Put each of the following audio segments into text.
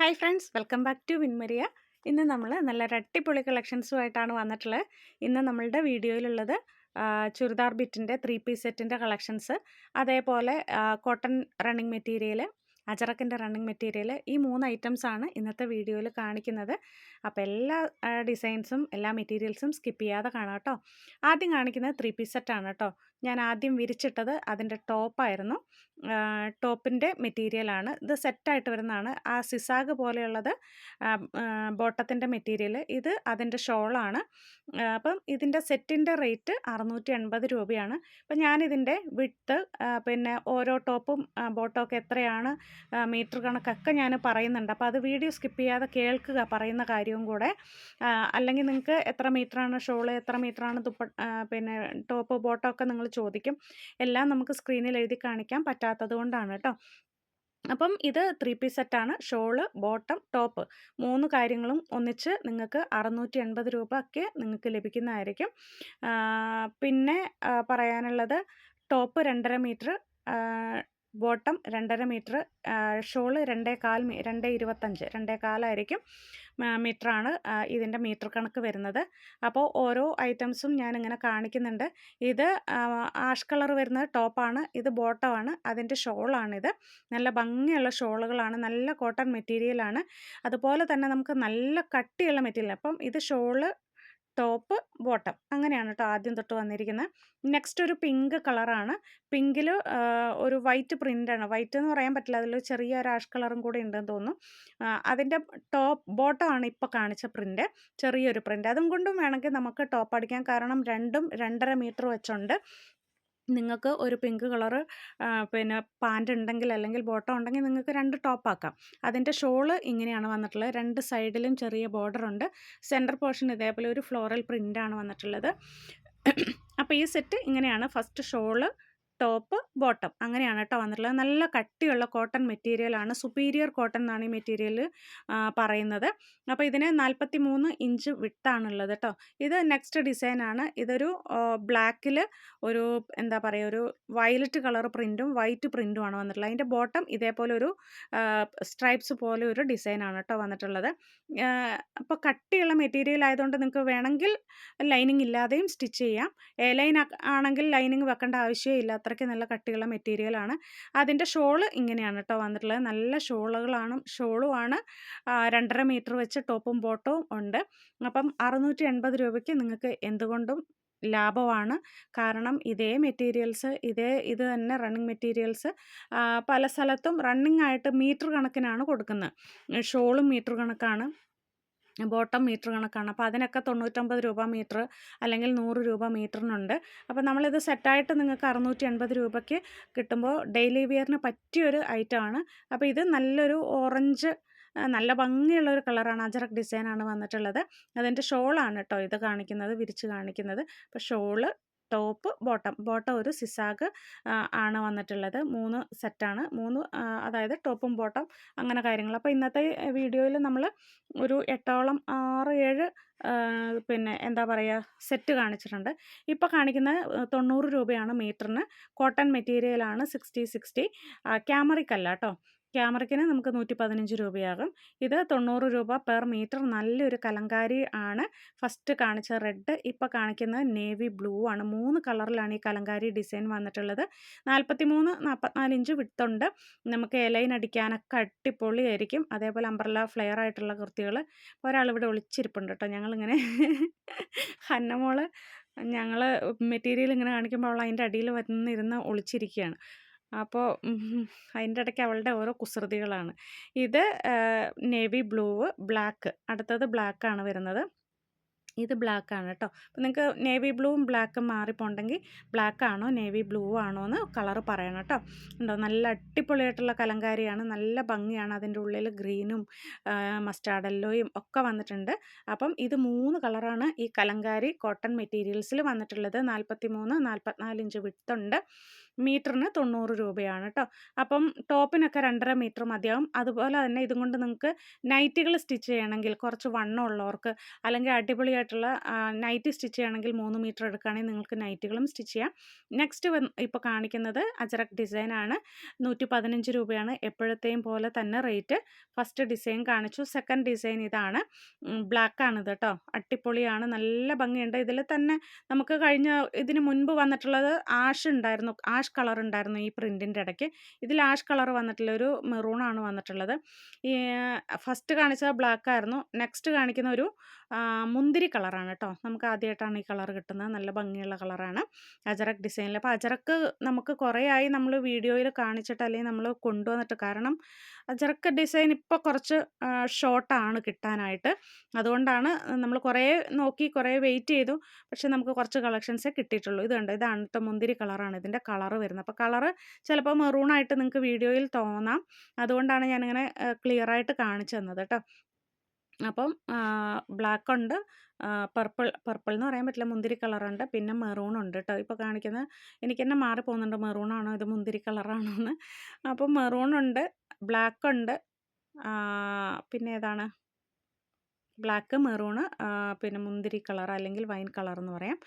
Hi friends welcome back to Vinmariya ഇന്ന് നമ്മൾ നല്ല അടിപൊളി കളക്ഷൻസുമായിട്ടാണ് വന്നിട്ടുള്ളത്. ഇന്ന് നമ്മളുടെ വീഡിയോയിലുള്ളത് ചുരിദാർ ബിറ്റിന്റെ ത്രീ പീസ് സെറ്റിന്റെ കളക്ഷൻസ് അതേപോലെ കോട്ടൺ റണ്ണിങ് മെറ്റീരിയൽ അജറക്കിന്റെ റണ്ണിങ് മെറ്റീരിയൽ ഈ മൂന്ന് ഐറ്റംസ് ആണ് ഇന്നത്തെ വീഡിയോയിൽ കാണിക്കുന്നത്. അപ്പോൾ എല്ലാ ഡിസൈൻസും എല്ലാ മെറ്റീരിയൽസും സ്കിപ്പ് ചെയ്യാതെ കാണാം കേട്ടോ. ആദ്യം കാണിക്കുന്നത് ത്രീ പീസ് സെറ്റാണ് കേട്ടോ. ഞാൻ ആദ്യം വിരിച്ചിട്ടത് അതിന്റെ ടോപ്പായിരുന്നു. ടോപ്പിന്റെ മെറ്റീരിയലാണ്. ഇത് സെറ്റായിട്ട് വരുന്നതാണ്. ആ സിസാഗ് പോലെയുള്ളത് ബോട്ടത്തിന്റെ മെറ്റീരിയൽ. ഇത് അതിന്റെ ഷോളാണ്. അപ്പം ഇതിന്റെ സെറ്റിന്റെ റേറ്റ് അറുന്നൂറ്റി എൺപത് രൂപയാണ്. അപ്പം ഞാനിതിന്റെ വിട്ട് പിന്നെ ഓരോ ടോപ്പും ബോട്ടവും ഒക്കെ എത്രയാണ് മീറ്റർ കണക്കൊക്കെ ഞാൻ പറയുന്നുണ്ട്. അപ്പോൾ അത് വീഡിയോ സ്കിപ്പ് ചെയ്യാതെ കേൾക്കുക പറയുന്ന കാര്യവും കൂടെ. അല്ലെങ്കിൽ നിങ്ങൾക്ക് എത്ര മീറ്ററാണ് ഷോൾ എത്ര മീറ്ററാണ് ദുപ്പ പിന്നെ ടോപ്പ് ബോട്ടമൊക്കെ നിങ്ങൾ ചോദിക്കും. എല്ലാം നമുക്ക് സ്ക്രീനിൽ എഴുതി കാണിക്കാൻ പറ്റാത്തത് കൊണ്ടാണ് കേട്ടോ. അപ്പം ഇത് ത്രീ പീസ് സെറ്റാണ് ഷോൾ ബോട്ടം ടോപ്പ് മൂന്ന് കാര്യങ്ങളും ഒന്നിച്ച് നിങ്ങൾക്ക് അറുന്നൂറ്റി എൺപത് രൂപ ഒക്കെ നിങ്ങൾക്ക് ലഭിക്കുന്നതായിരിക്കും. പിന്നെ പറയാനുള്ളത് ടോപ്പ് രണ്ടര മീറ്റർ ബോട്ടം രണ്ടര മീറ്റർ ഷോൾ രണ്ടേ കാൽ രണ്ടേ ഇരുപത്തഞ്ച് രണ്ടേ കാലായിരിക്കും മീറ്ററാണ് ഇതിന്റെ മീറ്റർ കണക്ക് വരുന്നത്. അപ്പോൾ ഓരോ ഐറ്റംസും ഞാനിങ്ങനെ കാണിക്കുന്നുണ്ട്. ഇത് ആഷ് കളർ വരുന്നത് ടോപ്പാണ് ഇത് ബോട്ടമാണ് അതിന്റെ ഷോളാണിത്. നല്ല ഭംഗിയുള്ള ഷോളുകളാണ് നല്ല കോട്ടൺ മെറ്റീരിയലാണ്. അതുപോലെ തന്നെ നമുക്ക് നല്ല കട്ടിയുള്ള മെറ്റീരിയൽ അപ്പം ഇത് ഷോൾ ടോപ്പ് ബോട്ടം അങ്ങനെയാണ് കേട്ടോ ആദ്യം തൊട്ട് വന്നിരിക്കുന്നത് നെക്സ്റ്റ് ഒരു പിങ്ക് കളറാണ് പിങ്കിൽ ഒരു വൈറ്റ് പ്രിന്റാണ് വൈറ്റ് എന്ന് പറയാൻ പറ്റില്ല. അതിൽ ചെറിയ ഒരു ആഷ് കളറും കൂടി ഉണ്ടെന്ന് തോന്നുന്നു. അതിന്റെ ടോപ്പ് ബോട്ടമാണ് ഇപ്പോൾ കാണിച്ച പ്രിന്റ് ചെറിയൊരു പ്രിന്റ് അതും കൊണ്ടും വേണമെങ്കിൽ നമുക്ക് ടോപ്പ് അടിക്കാം. കാരണം രണ്ടും രണ്ടര മീറ്റർ വെച്ചുണ്ട് നിങ്ങൾക്ക് ഒരു പിങ്ക് കളറ് പിന്നെ പാന്റ് ഉണ്ടെങ്കിൽ അല്ലെങ്കിൽ ബോട്ടം ഉണ്ടെങ്കിൽ നിങ്ങൾക്ക് രണ്ട് ടോപ്പ് ആക്കാം. അതിന്റെ ഷോൾ ഇങ്ങനെയാണ് വന്നിട്ടുള്ളത്. രണ്ട് സൈഡിലും ചെറിയ ബോർഡർ ഉണ്ട്. സെന്റർ പോർഷൻ ഇതേപോലെ ഒരു ഫ്ലോറൽ പ്രിന്റാണ് വന്നിട്ടുള്ളത്. അപ്പോൾ ഈ സെറ്റ് ഇങ്ങനെയാണ്. First shawl top bottom. അങ്ങനെയാണ് കേട്ടോ വന്നിട്ടുള്ളത്. നല്ല കട്ടിയുള്ള കോട്ടൺ മെറ്റീരിയലാണ് സുപ്പീരിയർ കോട്ടൺ എന്നാണ് ഈ മെറ്റീരിയൽ പറയുന്നത്. അപ്പോൾ ഇതിന് നാൽപ്പത്തി മൂന്ന് ഇഞ്ച് വിട്ടാണുള്ളത് കേട്ടോ ഇത് നെക്സ്റ്റ് ഡിസൈനാണ് ഇതൊരു ബ്ലാക്കിൽ ഒരു എന്താ പറയുക ഒരു വയലറ്റ് കളർ പ്രിന്റും വൈറ്റ് പ്രിന്റും ആണ് വന്നിട്ടുള്ളത്. അതിന്റെ ബോട്ടം ഇതേപോലെ ഒരു സ്ട്രൈപ്സ് പോലെ ഒരു ഡിസൈനാണ് കേട്ടോ വന്നിട്ടുള്ളത്. അപ്പോൾ കട്ടിയുള്ള മെറ്റീരിയൽ ആയതുകൊണ്ട് നിങ്ങൾക്ക് വേണമെങ്കിൽ ലൈനിങ് ഇല്ലാതെയും സ്റ്റിച്ച് ചെയ്യാം. എ ലൈൻ ആണെങ്കിൽ ലൈനിങ് വെക്കേണ്ട ആവശ്യമില്ല അത്രയ്ക്ക് നല്ല കട്ടിയുള്ള മെറ്റീരിയലാണ് അതിന്റെ ഷോൾ ഇങ്ങനെയാണ് കേട്ടോ വന്നിട്ടുള്ളത്. നല്ല ഷോളുകളാണ് ഷോളുമാണ്. രണ്ടര മീറ്റർ വെച്ച് ടോപ്പും ബോട്ടവും ഉണ്ട്. അപ്പം അറുന്നൂറ്റി എൺപത് രൂപയ്ക്ക് നിങ്ങൾക്ക് എന്തുകൊണ്ടും ലാഭമാണ്. കാരണം ഇതേ മെറ്റീരിയൽസ് ഇതേ ഇത് തന്നെ റണ്ണിങ് മെറ്റീരിയൽസ് പല സ്ഥലത്തും റണ്ണിങ് ആയിട്ട് മീറ്റർ കണക്കിനാണ് കൊടുക്കുന്നത്. ഷോളും മീറ്റർ കണക്കാണ്. ബോട്ടം മീറ്റർ കണക്കാണ്. അപ്പോൾ അതിനൊക്കെ തൊണ്ണൂറ്റൊമ്പത് രൂപ മീറ്റർ അല്ലെങ്കിൽ നൂറ് രൂപ മീറ്ററിനുണ്ട്. അപ്പോൾ നമ്മളിത് സെറ്റായിട്ട് നിങ്ങൾക്ക് അറുന്നൂറ്റി എൺപത് രൂപയ്ക്ക് കിട്ടുമ്പോൾ ഡെയിലി വിയറിന് പറ്റിയൊരു ഐറ്റമാണ്. അപ്പോൾ ഇത് നല്ലൊരു ഓറഞ്ച് നല്ല ഭംഗിയുള്ള ഒരു കളറാണ്. അജറക് ഡിസൈനാണ് വന്നിട്ടുള്ളത്. അതിന്റെ ഷോളാണ് കേട്ടോ ഇത് കാണിക്കുന്നത് വിരിച്ച് കാണിക്കുന്നത്. അപ്പോൾ ഷോൾ ടോപ്പ് ബോട്ടം ബോട്ടം ഒരു സിസാഗ് ആണ് വന്നിട്ടുള്ളത്. മൂന്ന് സെറ്റാണ്. മൂന്ന് അതായത് ടോപ്പും ബോട്ടം അങ്ങനെ കാര്യങ്ങൾ. അപ്പോൾ ഇന്നത്തെ വീഡിയോയിൽ നമ്മൾ ഒരു എട്ടോളം ആറ് ഏഴ് പിന്നെ എന്താ പറയുക സെറ്റ് കാണിച്ചിട്ടുണ്ട്. ഇപ്പോൾ കാണിക്കുന്ന തൊണ്ണൂറ് രൂപയാണ് മീറ്ററിന്. കോട്ടൺ മെറ്റീരിയലാണ് സിക്സ്റ്റി സിക്സ്റ്റി. ക്യാമറയ്ക്കല്ല കേട്ടോ. ക്യാമറയ്ക്കിന് നമുക്ക് നൂറ്റി പതിനഞ്ച് രൂപയാകും. ഇത് തൊണ്ണൂറ് രൂപ പെർ മീറ്റർ നല്ലൊരു കലങ്കാരി ആണ്. ഫസ്റ്റ് കാണിച്ച റെഡ് ഇപ്പോൾ കാണിക്കുന്നത് നേവി ബ്ലൂ ആണ്. മൂന്ന് കളറിലാണ് ഈ കലങ്കാരി ഡിസൈൻ വന്നിട്ടുള്ളത്. നാൽപ്പത്തി മൂന്ന് നാൽപ്പത്തിനാല് ഇഞ്ച് വിട്ടുണ്ട് നമുക്ക് എലൈൻ അടിക്കാനൊക്കെ അടിപൊളിയായിരിക്കും. അതേപോലെ അംബ്രല ഫ്ലെയർ ആയിട്ടുള്ള കുർത്തികൾ. ഒരാളിവിടെ ഒളിച്ചിരിപ്പുണ്ട് കേട്ടോ. ഞങ്ങളിങ്ങനെ ഹന്നമോൾ ഞങ്ങൾ മെറ്റീരിയൽ ഇങ്ങനെ കാണിക്കുമ്പോൾ അവൾ അതിന്റെ അടിയിൽ വന്നിരുന്ന് ഒളിച്ചിരിക്കുകയാണ്. അപ്പോൾ അതിന്റെ ഇടയ്ക്ക് അവളുടെ ഓരോ കുസൃതികളാണ്. ഇത് നേവി ബ്ലൂ ബ്ലാക്ക്. അടുത്തത് ബ്ലാക്കാണ് വരുന്നത്. ഇത് ബ്ലാക്ക് ആണ് കേട്ടോ അപ്പോൾ നിങ്ങൾക്ക് നേവി ബ്ലൂവും ബ്ലാക്കും മാറിപ്പോണ്ടെങ്കിൽ ബ്ലാക്ക് ആണോ നേവി ബ്ലൂ ആണോ എന്ന് കളർ പറയണം കേട്ടോ ഉണ്ടോ നല്ല അടിപൊളിയായിട്ടുള്ള കലങ്കാരിയാണ് നല്ല ഭംഗിയാണ്. അതിന്റെ ഉള്ളിൽ ഗ്രീനും മസ്റ്റാർഡ് യെല്ലോയും ഒക്കെ വന്നിട്ടുണ്ട്. അപ്പം ഇത് മൂന്ന് കളറാണ് ഈ കലങ്കാരി കോട്ടൺ മെറ്റീരിയൽസിൽ വന്നിട്ടുള്ളത്. നാൽപ്പത്തി മൂന്ന് നാൽപ്പത്തിനാല് ഇഞ്ച് വിട്ടുണ്ട് മീറ്ററിന് തൊണ്ണൂറ് രൂപയാണ് കേട്ടോ അപ്പം ടോപ്പിനൊക്കെ രണ്ടര മീറ്റർ മതിയാവും. അതുപോലെ തന്നെ ഇതും കൊണ്ട് നിങ്ങൾക്ക് നൈറ്റികൾ സ്റ്റിച്ച് ചെയ്യണമെങ്കിൽ കുറച്ച് വണ്ണം ഉള്ളവർക്ക് അല്ലെങ്കിൽ അടിപൊളിയായിട്ടുള്ള നൈറ്റ് സ്റ്റിച്ച് ചെയ്യണമെങ്കിൽ മൂന്ന് മീറ്റർ എടുക്കുകയാണെങ്കിൽ നിങ്ങൾക്ക് നൈറ്റുകളും സ്റ്റിച്ച് ചെയ്യാം. നെക്സ്റ്റ് ഇപ്പോൾ കാണിക്കുന്നത് അജറക് ഡിസൈനാണ് നൂറ്റി പതിനഞ്ച് രൂപയാണ്. എപ്പോഴത്തെയും പോലെ തന്നെ റേറ്റ്. ഫസ്റ്റ് ഡിസൈൻ കാണിച്ചു. സെക്കൻഡ് ഡിസൈൻ ഇതാണ്. ആണ് കേട്ടോ അട്ടിപ്പൊളിയാണ് നല്ല ഭംഗിയുണ്ട്. ഇതിൽ തന്നെ നമുക്ക് കഴിഞ്ഞ ഇതിന് മുൻപ് വന്നിട്ടുള്ളത് ആഷ് ഉണ്ടായിരുന്നു. ആഷ് കളർ ഉണ്ടായിരുന്നു ഈ പ്രിന്റിന്റെ ഇടയ്ക്ക്. ഇതിൽ ആഷ് കളർ വന്നിട്ടുള്ള ഒരു മെറൂണാണ് വന്നിട്ടുള്ളത്. ഈ ഫസ്റ്റ് കാണിച്ചത് ബ്ലാക്ക് ആയിരുന്നു. നെക്സ്റ്റ് കാണിക്കുന്ന ഒരു മുന്തിരി കളറാണ് കേട്ടോ നമുക്ക് ആദ്യമായിട്ടാണ് ഈ കളർ കിട്ടുന്നത്. നല്ല ഭംഗിയുള്ള കളറാണ്. അജറക് ഡിസൈനിൽ അപ്പോൾ അജറക്ക് നമുക്ക് കുറേ ആയി നമ്മൾ വീഡിയോയിൽ കാണിച്ചിട്ട് അല്ലെങ്കിൽ നമ്മൾ കൊണ്ടുവന്നിട്ട് കാരണം അജറക്ക് ഡിസൈൻ ഇപ്പോൾ കുറച്ച് ഷോർട്ടാണ് കിട്ടാനായിട്ട്. അതുകൊണ്ടാണ് നമ്മൾ കുറേ നോക്കി കുറേ വെയിറ്റ് ചെയ്തു. പക്ഷേ നമുക്ക് കുറച്ച് കളക്ഷൻസേ കിട്ടിയിട്ടുള്ളൂ. ഇത് കണ്ടോ? ഇതാണ് കേട്ടോ മുന്തിരി കളറാണ് ഇതിന്റെ കളറ് വരുന്നത്. അപ്പോൾ കളറ് ചിലപ്പോൾ മെറൂണായിട്ട് നിങ്ങൾക്ക് വീഡിയോയിൽ തോന്നാം. അതുകൊണ്ടാണ് ഞാനിങ്ങനെ ക്ലിയറായിട്ട് കാണിച്ചു തന്നത് കേട്ടോ അപ്പം ബ്ലാക്ക് ഉണ്ട് പർപ്പിൾ പർപ്പിൾ എന്ന് പറയാൻ പറ്റില്ല മുന്തിരി കളറുണ്ട് പിന്നെ മെറൂൺ ഉണ്ട് കേട്ടോ ഇപ്പോൾ കാണിക്കുന്നത് എനിക്ക് തന്നെ മാറിപ്പോകുന്നുണ്ട് മെറൂൺ ആണോ ഇത് മുന്തിരി കളറാണോ എന്ന് അപ്പം മെറൂൺ ഉണ്ട് ബ്ലാക്ക് ഉണ്ട് പിന്നെ ഏതാണ്? ബ്ലാക്ക് മെറൂണ് പിന്നെ മുന്തിരി കളർ അല്ലെങ്കിൽ വൈൻ കളർ എന്ന് പറയാം.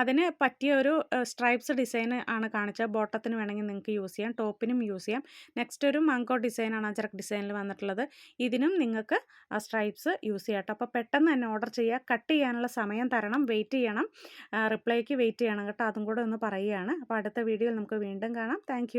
അതിന് പറ്റിയ ഒരു സ്ട്രൈപ്സ് ഡിസൈൻ ആണ് കാണിച്ചത്. ബോട്ടത്തിന് വേണമെങ്കിൽ നിങ്ങൾക്ക് യൂസ് ചെയ്യാം ടോപ്പിനും യൂസ് ചെയ്യാം. നെക്സ്റ്റ് ഒരു മങ്കോ ഡിസൈനാണ് അജറക് ഡിസൈനിൽ വന്നിട്ടുള്ളത്. ഇതിനും നിങ്ങൾക്ക് സ്ട്രൈപ്സ് യൂസ് ചെയ്യാം കേട്ടോ. അപ്പോൾ പെട്ടെന്ന് തന്നെ ഓർഡർ ചെയ്യുക. കട്ട് ചെയ്യാനുള്ള സമയം തരണം. വെയിറ്റ് ചെയ്യണം. റിപ്ലൈക്ക് വെയിറ്റ് ചെയ്യണം കേട്ടോ. അതും കൂടെ ഒന്ന് പറയുകയാണ്. അപ്പോൾ അടുത്ത വീഡിയോയിൽ നമുക്ക് വീണ്ടും കാണാം. താങ്ക്